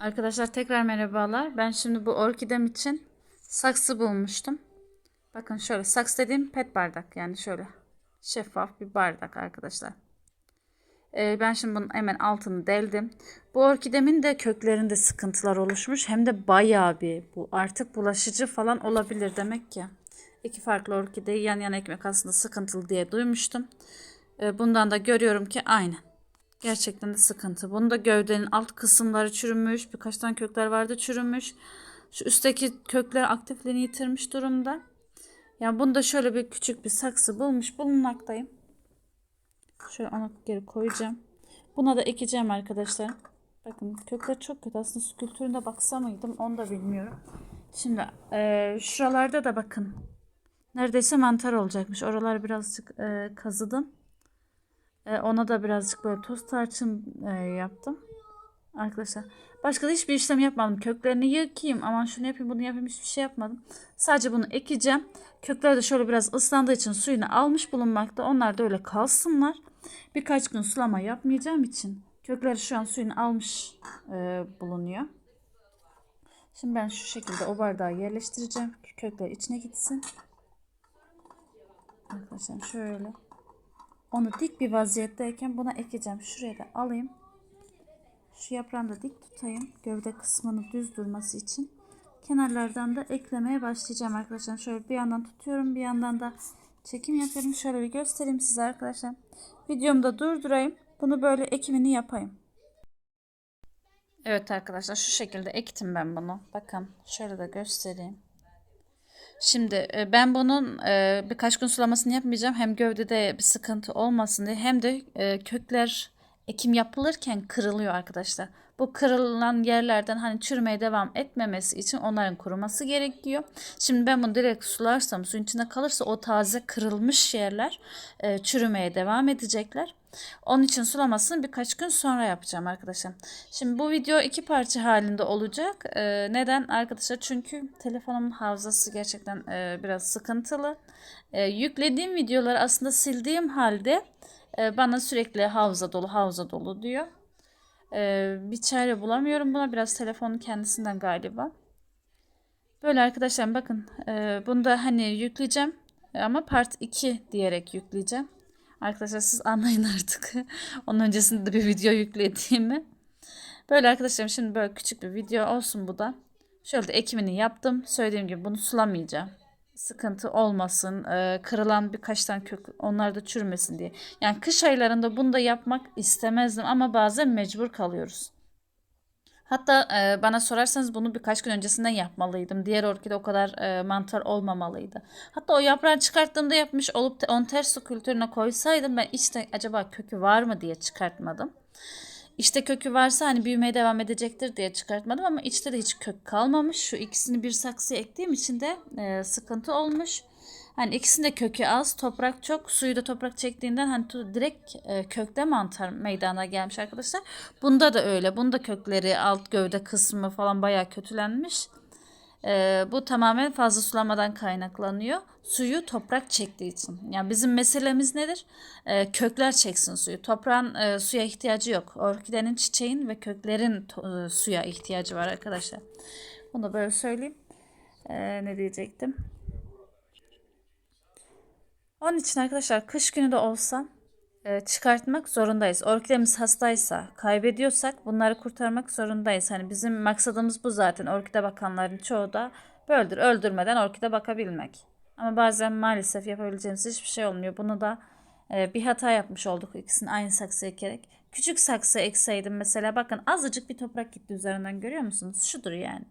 Arkadaşlar tekrar merhabalar. Ben şimdi bu orkidem için saksı bulmuştum. Bakın şöyle saksı dediğim pet bardak yani şöyle şeffaf bir bardak arkadaşlar. Ee, ben şimdi bunun hemen altını deldim. Bu orkidemin de köklerinde sıkıntılar oluşmuş. Hem de bayağı bir bu artık bulaşıcı falan olabilir demek ki. İki farklı orkideyi yan yana ekmek aslında sıkıntılı diye duymuştum. Ee, bundan da görüyorum ki aynen. Gerçekten de sıkıntı. Bunu da gövdenin alt kısımları çürümüş. Birkaç tane kökler vardı çürümüş. Şu üstteki kökler aktifliğini yitirmiş durumda. Yani bunu da şöyle bir küçük bir saksı bulmuş bulunmaktayım. Şöyle onu geri koyacağım. Buna da ekeceğim arkadaşlar. Bakın kökler çok kötü. Aslında su kültüründe baksa mıydım onu da bilmiyorum. Şimdi eee, şuralarda da bakın. Neredeyse mantar olacakmış. Oraları birazcık eee, kazıdım. E, ona da birazcık böyle toz tarçın e, yaptım. Arkadaşlar. Başka da hiçbir işlem yapmadım. Köklerini yıkayayım. Aman şunu yapayım bunu yapayım hiçbir şey yapmadım. Sadece bunu ekeceğim. Kökler de şöyle biraz ıslandığı için suyunu almış bulunmakta. Onlar da öyle kalsınlar. Birkaç gün sulama yapmayacağım için kökleri şu an suyunu almış e, bulunuyor. Şimdi ben şu şekilde o bardağı yerleştireceğim. Kökler içine gitsin. Arkadaşlar şöyle. Onu dik bir vaziyetteyken buna ekeceğim. Şuraya da alayım. Şu yaprağını da dik tutayım. Gövde kısmının düz durması için. Kenarlardan da eklemeye başlayacağım arkadaşlar. Şöyle bir yandan tutuyorum. Bir yandan da çekim yapıyorum. Şöyle bir göstereyim size arkadaşlar. Videomu da durdurayım. Bunu böyle ekimini yapayım. Evet arkadaşlar şu şekilde ektim ben bunu. Bakın şöyle de göstereyim. Şimdi e, ben bunun e, birkaç gün sulamasını yapmayacağım. Hem gövdede bir sıkıntı olmasın diye hem de e, kökler ekim yapılırken kırılıyor arkadaşlar. Bu kırılan yerlerden hani çürümeye devam etmemesi için onların kuruması gerekiyor. Şimdi ben bunu direkt sularsam suyun içinde kalırsa o taze kırılmış yerler çürümeye devam edecekler. Onun için sulamasını birkaç gün sonra yapacağım arkadaşlar. Şimdi bu video iki parça halinde olacak. Ee, neden arkadaşlar? Çünkü telefonumun hafızası gerçekten e, biraz sıkıntılı. E, yüklediğim videoları aslında sildiğim halde e, bana sürekli hafıza dolu hafıza dolu diyor. E, bir çare bulamıyorum buna. Biraz telefonun kendisinden galiba. Böyle arkadaşlar bakın e, bunu da hani yükleyeceğim ama part 2 diyerek yükleyeceğim. Arkadaşlar siz anlayın artık. Onun öncesinde bir video yüklediğimi. Böyle arkadaşlarım şimdi böyle küçük bir video olsun bu da. Şöyle de ekimini yaptım. Söylediğim gibi bunu sulamayacağım. Sıkıntı olmasın. Ee, kırılan birkaç tane kök onlar da çürümesin diye. Yani kış aylarında bunu da yapmak istemezdim ama bazen mecbur kalıyoruz. Hatta e, bana sorarsanız bunu birkaç gün öncesinden yapmalıydım. Diğer orkide o kadar e, mantar olmamalıydı. Hatta o yaprağı çıkarttığımda yapmış olup da on ters su kültürüne koysaydım ben işte acaba kökü var mı diye çıkartmadım. İşte kökü varsa hani büyümeye devam edecektir diye çıkartmadım ama içte de hiç kök kalmamış. Şu ikisini bir saksıya ektiğim için de e, sıkıntı olmuş. Hani ikisinde kökü az, toprak çok. Suyu da toprak çektiğinden hani direkt e, kökte mantar meydana gelmiş arkadaşlar. Bunda da öyle. Bunda kökleri, alt gövde kısmı falan bayağı kötülenmiş. E, bu tamamen fazla sulamadan kaynaklanıyor. Suyu toprak çektiği için. Yani bizim meselemiz nedir? E, kökler çeksin suyu. Toprağın e, suya ihtiyacı yok. Orkidenin, çiçeğin ve köklerin e, suya ihtiyacı var arkadaşlar. Bunu da böyle söyleyeyim. E, ne diyecektim? Onun için arkadaşlar kış günü de olsa e, çıkartmak zorundayız. Orkidemiz hastaysa, kaybediyorsak bunları kurtarmak zorundayız. Hani bizim maksadımız bu zaten. Orkide bakanların çoğu da böyledir. Öldürmeden orkide bakabilmek. Ama bazen maalesef yapabileceğimiz hiçbir şey olmuyor. Bunu da e, bir hata yapmış olduk ikisini aynı saksı ekerek. Küçük saksı ekseydim mesela bakın azıcık bir toprak gitti üzerinden görüyor musunuz? Şudur yani.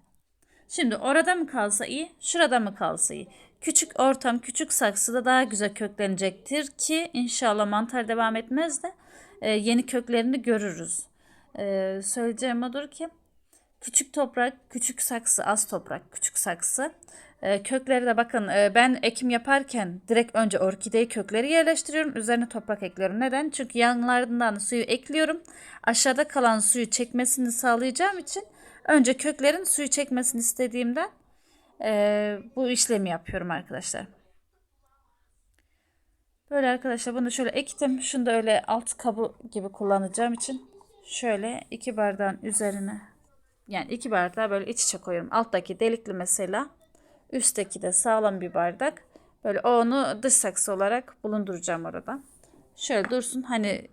Şimdi orada mı kalsa iyi, şurada mı kalsa iyi. Küçük ortam, küçük saksıda daha güzel köklenecektir ki inşallah mantar devam etmez de e, yeni köklerini görürüz. E, söyleyeceğim odur ki küçük toprak, küçük saksı, az toprak, küçük saksı. E, kökleri de bakın e, ben ekim yaparken direkt önce orkideyi kökleri yerleştiriyorum. Üzerine toprak ekliyorum. Neden? Çünkü yanlarından suyu ekliyorum. Aşağıda kalan suyu çekmesini sağlayacağım için önce köklerin suyu çekmesini istediğimden e, bu işlemi yapıyorum arkadaşlar. Böyle arkadaşlar bunu şöyle ektim. Şunu da öyle alt kabı gibi kullanacağım için şöyle iki bardağın üzerine Yani iki bardağı böyle iç içe koyuyorum. Alttaki delikli mesela. Üstteki de sağlam bir bardak. Böyle onu dış saksı olarak bulunduracağım orada. Şöyle dursun. Hani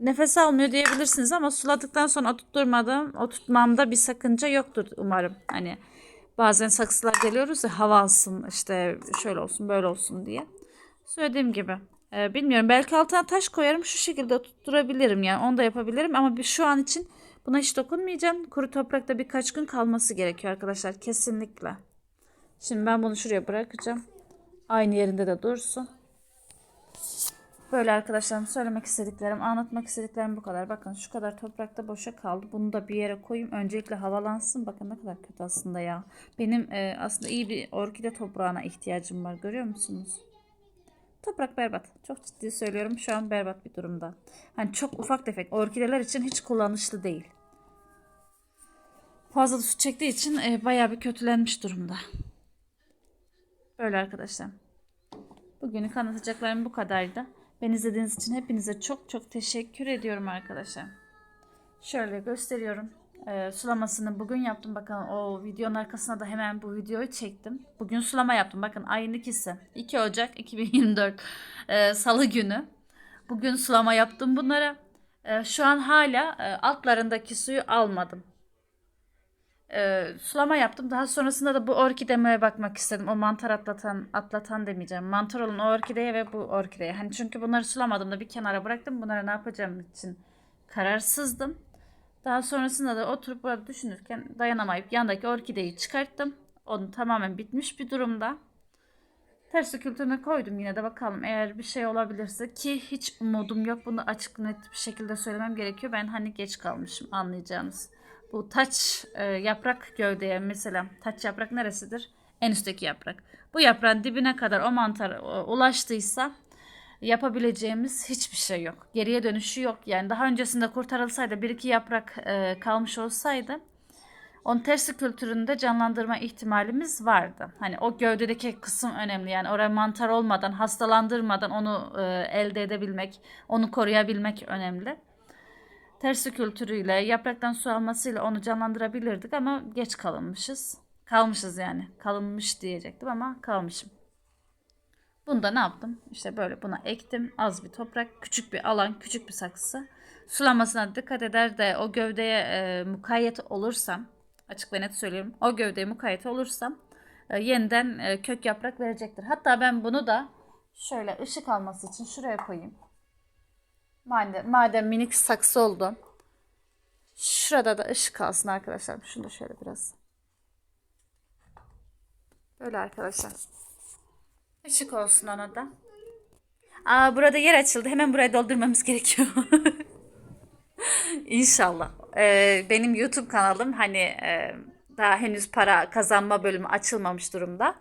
nefes almıyor diyebilirsiniz ama suladıktan sonra oturtmadım, oturtmamda bir sakınca yoktur umarım. Hani bazen saksılar geliyoruz ya hava alsın işte şöyle olsun böyle olsun diye. Söylediğim gibi e, bilmiyorum belki altına taş koyarım şu şekilde tutturabilirim yani onu da yapabilirim ama bir şu an için buna hiç dokunmayacağım. Kuru toprakta birkaç gün kalması gerekiyor arkadaşlar kesinlikle. Şimdi ben bunu şuraya bırakacağım. Aynı yerinde de dursun. Böyle arkadaşlarım söylemek istediklerim, anlatmak istediklerim bu kadar. Bakın şu kadar toprakta boşa kaldı. Bunu da bir yere koyayım. Öncelikle havalansın. Bakın ne kadar kötü aslında ya. Benim e, aslında iyi bir orkide toprağına ihtiyacım var. Görüyor musunuz? Toprak berbat. Çok ciddi söylüyorum. Şu an berbat bir durumda. Hani çok ufak tefek orkideler için hiç kullanışlı değil. Fazla su çektiği için e, bayağı bir kötülenmiş durumda. Böyle arkadaşlar. Bugünlük anlatacaklarım bu kadardı. Beni izlediğiniz için hepinize çok çok teşekkür ediyorum arkadaşlar. Şöyle gösteriyorum. Ee, sulamasını bugün yaptım. Bakın o videonun arkasına da hemen bu videoyu çektim. Bugün sulama yaptım. Bakın ayın ikisi. 2 Ocak 2024 ee, Salı günü. Bugün sulama yaptım bunlara. Ee, şu an hala e, altlarındaki suyu almadım e, sulama yaptım. Daha sonrasında da bu orkideme bakmak istedim. O mantar atlatan, atlatan demeyeceğim. Mantar olan o orkideye ve bu orkideye. Hani çünkü bunları sulamadım da bir kenara bıraktım. Bunlara ne yapacağım için kararsızdım. Daha sonrasında da oturup burada düşünürken dayanamayıp yandaki orkideyi çıkarttım. Onu tamamen bitmiş bir durumda. Tersi kültürüne koydum yine de bakalım eğer bir şey olabilirse ki hiç umudum yok bunu açık net bir şekilde söylemem gerekiyor. Ben hani geç kalmışım anlayacağınız. Bu taç e, yaprak gövdeye mesela taç yaprak neresidir? En üstteki yaprak. Bu yaprağın dibine kadar o mantar e, ulaştıysa yapabileceğimiz hiçbir şey yok. Geriye dönüşü yok. Yani daha öncesinde kurtarılsaydı bir iki yaprak e, kalmış olsaydı onun tersi kültüründe canlandırma ihtimalimiz vardı. Hani o gövdedeki kısım önemli. Yani oraya mantar olmadan, hastalandırmadan onu e, elde edebilmek, onu koruyabilmek önemli. Tersi kültürüyle, yapraktan su almasıyla onu canlandırabilirdik ama geç kalınmışız. Kalmışız yani. Kalınmış diyecektim ama kalmışım. Bunda ne yaptım? İşte böyle buna ektim. Az bir toprak, küçük bir alan, küçük bir saksı. Sulamasına dikkat eder de o gövdeye e, mukayyet olursam, açık ve net söylüyorum. O gövdeye mukayyet olursam e, yeniden e, kök yaprak verecektir. Hatta ben bunu da şöyle ışık alması için şuraya koyayım. Madem, madem minik saksı oldu. Şurada da ışık alsın arkadaşlar. Şunu da şöyle biraz. Böyle arkadaşlar. Işık olsun ona da. Aa burada yer açıldı. Hemen burayı doldurmamız gerekiyor. İnşallah. Ee, benim YouTube kanalım hani e, daha henüz para kazanma bölümü açılmamış durumda.